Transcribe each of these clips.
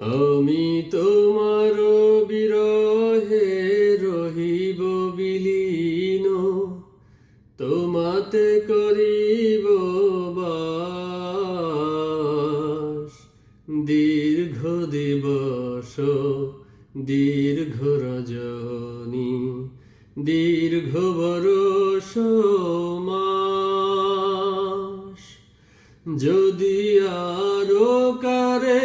আমি তোমার বিরহে রহিব বিলীন, তোমাতে করিব বাস। দীর্ঘ দিবস, দীর্ঘ রজনী, দীর্ঘ বরষ মাস। যদি আরও কারে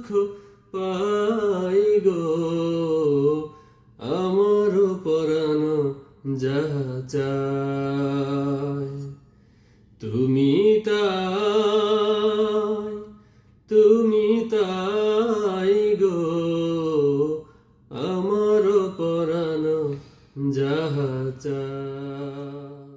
দুঃখ পাই গো। আমার পরাণ যা চায়, তুমি তাই তুমি তাই গো। আমার পরাণ যা চায়।